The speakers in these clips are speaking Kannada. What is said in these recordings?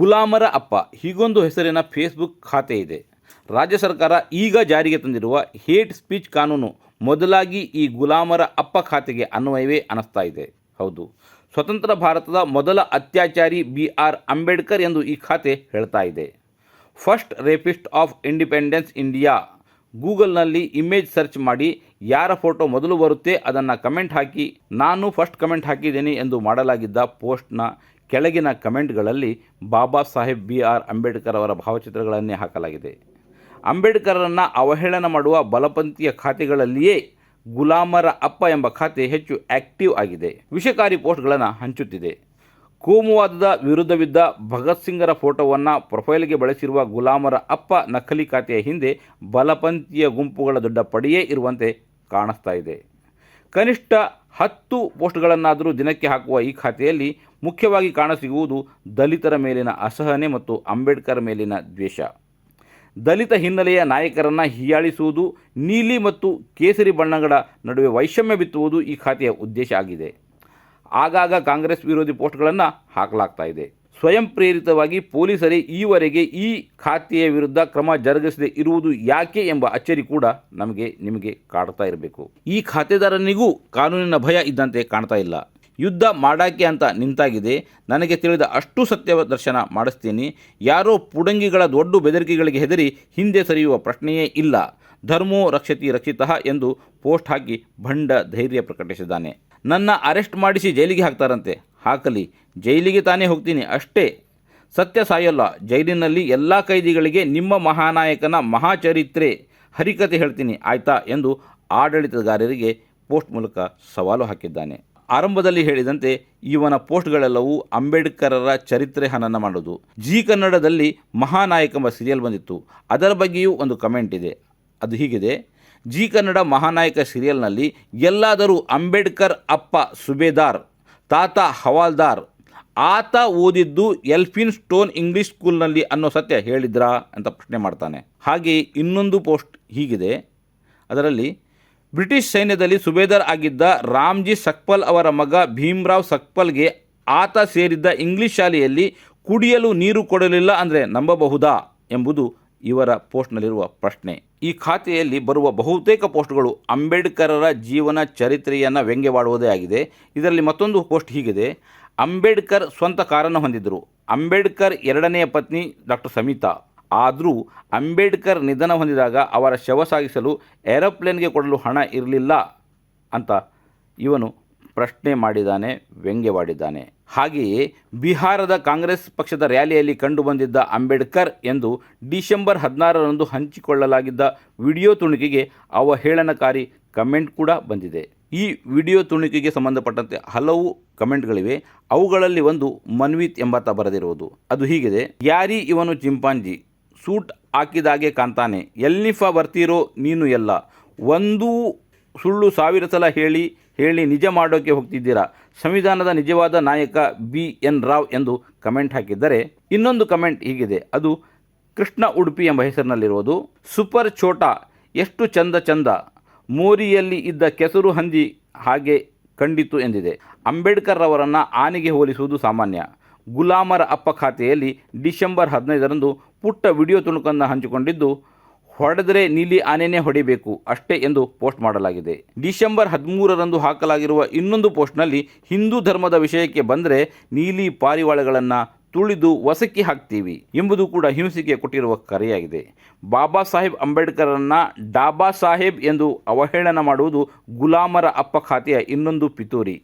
ಗುಲಾಮರ ಅಪ್ಪ. ಹೀಗೊಂದು ಹೆಸರಿನ ಫೇಸ್ಬುಕ್ ಖಾತೆ ಇದೆ. ರಾಜ್ಯ ಸರ್ಕಾರ ಈಗ ಜಾರಿಗೆ ತಂದಿರುವ ಹೇಟ್ ಸ್ಪೀಚ್ ಕಾನೂನು ಮೊದಲಾಗಿ ಈ ಗುಲಾಮರ ಅಪ್ಪ ಖಾತೆಗೆ ಅನ್ವಯವೇ ಅನಿಸ್ತಾ ಇದೆ. ಹೌದು. ಸ್ವತಂತ್ರ ಭಾರತದ ಮೊದಲ ಅತ್ಯಾಚಾರಿ ಬಿ ಆರ್ ಅಂಬೇಡ್ಕರ್ ಎಂದು ಈ ಖಾತೆ ಹೇಳ್ತಾ ಇದೆ. First rapist of independence India. ಗೂಗಲ್ನಲ್ಲಿ ಇಮೇಜ್ ಸರ್ಚ್ ಮಾಡಿ ಯಾರ ಫೋಟೋ ಮೊದಲು ಬರುತ್ತೆ ಅದನ್ನು ಕಮೆಂಟ್ ಹಾಕಿ, ನಾನು ಫಸ್ಟ್ ಕಮೆಂಟ್ ಹಾಕಿದ್ದೇನೆ ಎಂದು ಮಾಡಲಾಗಿದ್ದ ಪೋಸ್ಟ್ನ ಕೆಳಗಿನ ಕಮೆಂಟ್ಗಳಲ್ಲಿ ಬಾಬಾ ಸಾಹೇಬ್ ಬಿ ಆರ್ ಅಂಬೇಡ್ಕರ್ ಅವರ ಭಾವಚಿತ್ರಗಳನ್ನೇ ಹಾಕಲಾಗಿದೆ. ಅಂಬೇಡ್ಕರನ್ನು ಅವಹೇಳನ ಮಾಡುವ ಬಲಪಂಥೀಯ ಖಾತೆಗಳಲ್ಲಿಯೇ ಗುಲಾಮರ ಅಪ್ಪ ಎಂಬ ಖಾತೆ ಹೆಚ್ಚು ಆಕ್ಟಿವ್ ಆಗಿದೆ. ವಿಷಕಾರಿ ಪೋಸ್ಟ್ಗಳನ್ನು ಹಂಚುತ್ತಿದೆ. ಕೋಮುವಾದದ ವಿರುದ್ಧವಿದ್ದ ಭಗತ್ ಸಿಂಗರ ಫೋಟೋವನ್ನು ಪ್ರೊಫೈಲ್ಗೆ ಬಳಸಿರುವ ಗುಲಾಮರ ಅಪ್ಪ ನಕಲಿ ಖಾತೆಯ ಹಿಂದೆ ಬಲಪಂಥೀಯ ಗುಂಪುಗಳ ದೊಡ್ಡ ಪಡೆಯೇ ಇರುವಂತೆ ಕಾಣಿಸ್ತಾ ಇದೆ. ಕನಿಷ್ಠ ಹತ್ತು ಪೋಸ್ಟ್ಗಳನ್ನಾದರೂ ದಿನಕ್ಕೆ ಹಾಕುವ ಈ ಖಾತೆಯಲ್ಲಿ ಮುಖ್ಯವಾಗಿ ಕಾಣಸಿಗುವುದು ದಲಿತರ ಮೇಲಿನ ಅಸಹನೆ ಮತ್ತು ಅಂಬೇಡ್ಕರ್ ಮೇಲಿನ ದ್ವೇಷ. ದಲಿತ ಹಿನ್ನೆಲೆಯ ನಾಯಕರನ್ನು ಹೀಯಾಳಿಸುವುದು, ನೀಲಿ ಮತ್ತು ಕೇಸರಿ ಬಣ್ಣಗಳ ನಡುವೆ ವೈಷಮ್ಯ ಬಿತ್ತುವುದು ಈ ಖಾತೆಯ ಉದ್ದೇಶ ಆಗಿದೆ. ಆಗಾಗ ಕಾಂಗ್ರೆಸ್ ವಿರೋಧಿ ಪೋಸ್ಟ್ಗಳನ್ನು ಹಾಕಲಾಗ್ತಾ ಇದೆ. ಸ್ವಯಂ ಪ್ರೇರಿತವಾಗಿ ಪೊಲೀಸರೇ ಈವರೆಗೆ ಈ ಖಾತೆಯ ವಿರುದ್ಧ ಕ್ರಮ ಜರುಗಿಸದೆ ಇರುವುದು ಯಾಕೆ ಎಂಬ ಅಚ್ಚರಿ ಕೂಡ ನಮಗೆ ನಿಮಗೆ ಕಾಡ್ತಾ ಇರಬೇಕು. ಈ ಖಾತೆದಾರನಿಗೂ ಕಾನೂನಿನ ಭಯ ಇದ್ದಂತೆ ಕಾಣ್ತಾ ಇಲ್ಲ. ಯುದ್ಧ ಮಾಡಾಕೆ ಅಂತ ನಿಂತಾಗಿದೆ. ನನಗೆ ತಿಳಿದ ಅಷ್ಟು ಸತ್ಯ ದರ್ಶನ ಮಾಡಿಸ್ತೀನಿ. ಯಾರೋ ಪುಡಂಗಿಗಳ ದೊಡ್ಡ ಬೆದರಿಕೆಗಳಿಗೆ ಹೆದರಿ ಹಿಂದೆ ಸರಿಯುವ ಪ್ರಶ್ನೆಯೇ ಇಲ್ಲ. ಧರ್ಮೋ ರಕ್ಷತಿ ರಕ್ಷಿತಃ ಎಂದು ಪೋಸ್ಟ್ ಹಾಕಿ ಭಂಡ ಧೈರ್ಯ ಪ್ರಕಟಿಸಿದ್ದಾನೆ. ನನ್ನ ಅರೆಸ್ಟ್ ಮಾಡಿಸಿ ಜೈಲಿಗೆ ಹಾಕ್ತಾರಂತೆ. ಹಾಕಲಿ. ಜೈಲಿಗೆ ತಾನೇ ಹೋಗ್ತೀನಿ. ಅಷ್ಟೇ. ಸತ್ಯ ಸಾಯಲ್ಲ. ಜೈಲಿನಲ್ಲಿ ಎಲ್ಲ ಕೈದಿಗಳಿಗೆ ನಿಮ್ಮ ಮಹಾನಾಯಕನ ಮಹಾಚರಿತ್ರೆ ಹರಿಕತೆ ಹೇಳ್ತೀನಿ. ಆಯ್ತಾ? ಎಂದು ಆಡಳಿತಗಾರರಿಗೆ ಪೋಸ್ಟ್ ಮೂಲಕ ಸವಾಲು ಹಾಕಿದ್ದಾನೆ. ಆರಂಭದಲ್ಲಿ ಹೇಳಿದಂತೆ, ಇವನ ಪೋಸ್ಟ್ಗಳೆಲ್ಲವೂ ಅಂಬೇಡ್ಕರರ ಚರಿತ್ರೆ ಹನನ ಮಾಡೋದು. ಜಿ ಕನ್ನಡದಲ್ಲಿ ಮಹಾನಾಯಕ ಎಂಬ ಸೀರಿಯಲ್ ಬಂದಿತ್ತು. ಅದರ ಬಗ್ಗೆಯೂ ಒಂದು ಕಮೆಂಟ್ ಇದೆ. ಅದು ಹೀಗಿದೆ. ಜಿ ಕನ್ನಡ ಮಹಾನಾಯಕ ಸೀರಿಯಲ್ನಲ್ಲಿ ಎಲ್ಲಾದರೂ ಅಂಬೇಡ್ಕರ್ ಅಪ್ಪ, ಸುಬೇದಾರ್ ತಾತ ಹವಾಲ್ದಾರ್, ಆತ ಓದಿದ್ದು ಎಲ್ಫಿನ್ ಸ್ಟೋನ್ ಇಂಗ್ಲಿಷ್ ಸ್ಕೂಲ್ನಲ್ಲಿ ಅನ್ನೋ ಸತ್ಯ ಹೇಳಿದ್ರಾ ಅಂತ ಪ್ರಶ್ನೆ ಮಾಡ್ತಾನೆ. ಹಾಗೆ ಇನ್ನೊಂದು ಪೋಸ್ಟ್ ಹೀಗಿದೆ. ಅದರಲ್ಲಿ, ಬ್ರಿಟಿಷ್ ಸೈನ್ಯದಲ್ಲಿ ಸುಬೇದಾರ್ ಆಗಿದ್ದ ರಾಮ್ಜಿ ಸಕ್ಪಲ್ ಅವರ ಮಗ ಭೀಮ್ರಾವ್ ಸಕ್ಪಲ್ಗೆ ಆತ ಸೇರಿದ್ದ ಇಂಗ್ಲಿಷ್ ಶಾಲೆಯಲ್ಲಿ ಕುಡಿಯಲು ನೀರು ಕೊಡಲಿಲ್ಲ ಅಂದರೆ ನಂಬಬಹುದಾ ಎಂಬುದು ಇವರ ಪೋಸ್ಟ್ನಲ್ಲಿರುವ ಪ್ರಶ್ನೆ. ಈ ಖಾತೆಯಲ್ಲಿ ಬರುವ ಬಹುತೇಕ ಪೋಸ್ಟ್ಗಳು ಅಂಬೇಡ್ಕರರ ಜೀವನ ಚರಿತ್ರೆಯನ್ನು ವ್ಯಂಗ್ಯವಾಡುವುದೇ ಆಗಿದೆ. ಇದರಲ್ಲಿ ಮತ್ತೊಂದು ಪೋಸ್ಟ್ ಹೀಗಿದೆ. ಅಂಬೇಡ್ಕರ್ ಸ್ವಂತ ಕಾರನ್ನು ಹೊಂದಿದ್ದರು. ಅಂಬೇಡ್ಕರ್ ಎರಡನೆಯ ಪತ್ನಿ ಡಾಕ್ಟರ್ ಸಮಿತಾ. ಆದರೂ ಅಂಬೇಡ್ಕರ್ ನಿಧನ ಹೊಂದಿದಾಗ ಅವರ ಶವ ಸಾಗಿಸಲು ಏರೋಪ್ಲೇನ್ಗೆ ಕೊಡಲು ಹಣ ಇರಲಿಲ್ಲ ಅಂತ ಇವನು ಪ್ರಶ್ನೆ ಮಾಡಿದ್ದಾನೆ, ವ್ಯಂಗ್ಯವಾಡಿದ್ದಾನೆ. ಹಾಗೆಯೇ ಬಿಹಾರದ ಕಾಂಗ್ರೆಸ್ ಪಕ್ಷದ ರ್ಯಾಲಿಯಲ್ಲಿ ಕಂಡುಬಂದಿದ್ದ ಅಂಬೇಡ್ಕರ್ ಎಂದು ಡಿಸೆಂಬರ್ ಹದಿನಾರರಂದು ಹಂಚಿಕೊಳ್ಳಲಾಗಿದ್ದ ವಿಡಿಯೋ ತುಣುಕಿಗೆ ಅವಹೇಳನಕಾರಿ ಕಮೆಂಟ್ ಕೂಡ ಬಂದಿದೆ. ಈ ವಿಡಿಯೋ ತುಣುಕಿಗೆ ಸಂಬಂಧಪಟ್ಟಂತೆ ಹಲವು ಕಮೆಂಟ್ಗಳಿವೆ. ಅವುಗಳಲ್ಲಿ ಒಂದು ಮನ್ವಿತ್ ಎಂಬಾತ ಬರೆದಿರುವುದು ಅದು ಹೀಗಿದೆ, ಯಾರಿ ಇವನು ಚಿಂಪಾಂಜಿ? ಸೂಟ್ ಹಾಕಿದಾಗೆ ಕಾಣ್ತಾನೆ ಎಲ್ಲಿಫ ಬರ್ತೀರೋ ನೀನು ಎಲ್ಲ. ಒಂದು ಸುಳ್ಳು ಸಾವಿರ ಸಲ ಹೇಳಿ ಹೇಳಿ ನಿಜ ಮಾಡೋಕೆ ಹೋಗ್ತಿದ್ದೀರಾ? ಸಂವಿಧಾನದ ನಿಜವಾದ ನಾಯಕ ಬಿ ಎನ್ ರಾವ್ ಎಂದು ಕಮೆಂಟ್ ಹಾಕಿದ್ದರೆ ಇನ್ನೊಂದು ಕಮೆಂಟ್ ಹೀಗಿದೆ. ಅದು ಕೃಷ್ಣ ಉಡುಪಿ ಎಂಬ ಹೆಸರಿನಲ್ಲಿರುವುದು. ಸೂಪರ್ ಛೋಟಾ, ಎಷ್ಟು ಚಂದ ಚಂದ. ಮೋರಿಯಲ್ಲಿ ಇದ್ದ ಕೆಸರು ಹಂದಿ ಹಾಗೆ ಕಂಡಿತು ಎಂದಿದೆ. ಅಂಬೇಡ್ಕರ್ ಅವರನ್ನು ಆನೆಗೆ ಹೋಲಿಸುವುದು ಸಾಮಾನ್ಯ. ಗುಲಾಮರ ಅಪ್ಪ ಖಾತೆಯಲ್ಲಿ ಡಿಸೆಂಬರ್ ಹದಿನೈದರಂದು ಪುಟ್ಟ ವಿಡಿಯೋ ತುಣುಕನ್ನು ಹಂಚಿಕೊಂಡಿದ್ದು ಹೊಡೆದರೆ ನೀಲಿ ಆನೆನೇ ಹೊಡಿಬೇಕು ಅಷ್ಟೇ ಎಂದು ಪೋಸ್ಟ್ ಮಾಡಲಾಗಿದೆ. ಡಿಸೆಂಬರ್ ಹದಿಮೂರರಂದು ಹಾಕಲಾಗಿರುವ ಇನ್ನೊಂದು ಪೋಸ್ಟ್ನಲ್ಲಿ ಹಿಂದೂ ಧರ್ಮದ ವಿಷಯಕ್ಕೆ ಬಂದರೆ ನೀಲಿ ಪಾರಿವಾಳಗಳನ್ನು ತುಳಿದು ವಸಕ್ಕಿ ಹಾಕ್ತೀವಿ ಎಂಬುದು ಕೂಡ ಹಿಂಸಿಕೆ ಕೊಟ್ಟಿರುವ ಕರೆಯಾಗಿದೆ. ಬಾಬಾ ಸಾಹೇಬ್ ಅಂಬೇಡ್ಕರನ್ನು ಡಾಬಾ ಸಾಹೇಬ್ ಎಂದು ಅವಹೇಳನ ಮಾಡುವುದು ಗುಲಾಮರ ಅಪ್ಪ ಖಾತೆಯ ಇನ್ನೊಂದು ಪಿತೂರಿ.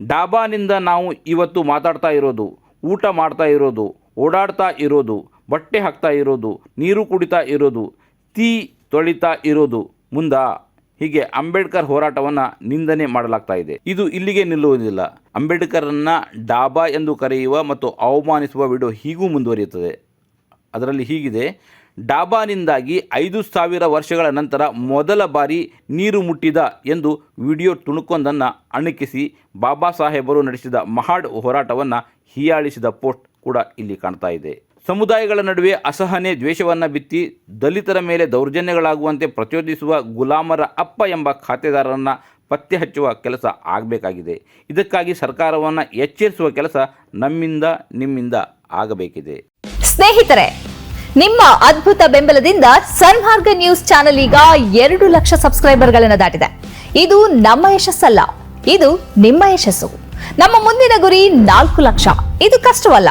ಡಾಬಾನಿಂದ ನಾವು ಇವತ್ತು ಮಾತಾಡ್ತಾ ಇರೋದು, ಊಟ ಮಾಡ್ತಾ ಇರೋದು, ಓಡಾಡ್ತಾ ಇರೋದು, ಬಟ್ಟೆ ಹಾಕ್ತಾ ಇರೋದು, ನೀರು ಕುಡಿತಾ ಇರೋದು ತೀ ತೊಳಿತಾ ಇರೋದು ಮುಂದ ಹೀಗೆ ಅಂಬೇಡ್ಕರ್ ಹೋರಾಟವನ್ನು ನಿಂದನೆ ಮಾಡಲಾಗ್ತಾ ಇದೆ. ಇದು ಇಲ್ಲಿಗೆ ನಿಲ್ಲುವುದಿಲ್ಲ. ಅಂಬೇಡ್ಕರನ್ನ ಡಾಬಾ ಎಂದು ಕರೆಯುವ ಮತ್ತು ಅವಮಾನಿಸುವ ವಿಡಿಯೋ ಹೀಗೂ ಮುಂದುವರಿಯುತ್ತದೆ. ಅದರಲ್ಲಿ ಹೀಗಿದೆ, ಡಾಬಾನಿಂದಾಗಿ ಐದು ಸಾವಿರ ವರ್ಷಗಳ ನಂತರ ಮೊದಲ ಬಾರಿ ನೀರು ಮುಟ್ಟಿದ ಎಂದು ವಿಡಿಯೋ ತುಣುಕೊಂದನ್ನು ಅಣಕಿಸಿ ಬಾಬಾ ಸಾಹೇಬರು ನಡೆಸಿದ ಮಹಾಡ್ ಹೋರಾಟವನ್ನು ಹೀಯಾಳಿಸಿದ ಪೋಸ್ಟ್ ಕೂಡ ಇಲ್ಲಿ ಕಾಣ್ತಾ ಇದೆ. ಸಮುದಾಯಗಳ ನಡುವೆ ಅಸಹನೆ, ದ್ವೇಷವನ್ನು ಬಿತ್ತಿ ದಲಿತರ ಮೇಲೆ ದೌರ್ಜನ್ಯಗಳಾಗುವಂತೆ ಪ್ರಚೋದಿಸುವ ಗುಲಾಮರ ಅಪ್ಪ ಎಂಬ ಖಾತೆದಾರರನ್ನು ಪತ್ತೆ ಹಚ್ಚುವ ಕೆಲಸ ಆಗಬೇಕಾಗಿದೆ. ಇದಕ್ಕಾಗಿ ಸರ್ಕಾರವನ್ನು ಎಚ್ಚರಿಸುವ ಕೆಲಸ ನಮ್ಮಿಂದ, ನಿಮ್ಮಿಂದ ಆಗಬೇಕಿದೆ. ಸ್ನೇಹಿತರೆ, ನಿಮ್ಮ ಅದ್ಭುತ ಬೆಂಬಲದಿಂದ ಸನ್ಮಾರ್ಗ ನ್ಯೂಸ್ ಚಾನೆಲ್ ಈಗ ಎರಡು ಲಕ್ಷ ಸಬ್ಸ್ಕ್ರೈಬರ್ಗಳನ್ನು ದಾಟಿದೆ. ಇದು ನಮ್ಮ ಯಶಸ್ಸಲ್ಲ, ಇದು ನಿಮ್ಮ ಯಶಸ್ಸು. ನಮ್ಮ ಮುಂದಿನ ಗುರಿ ನಾಲ್ಕು ಲಕ್ಷ. ಇದು ಕಷ್ಟವಲ್ಲ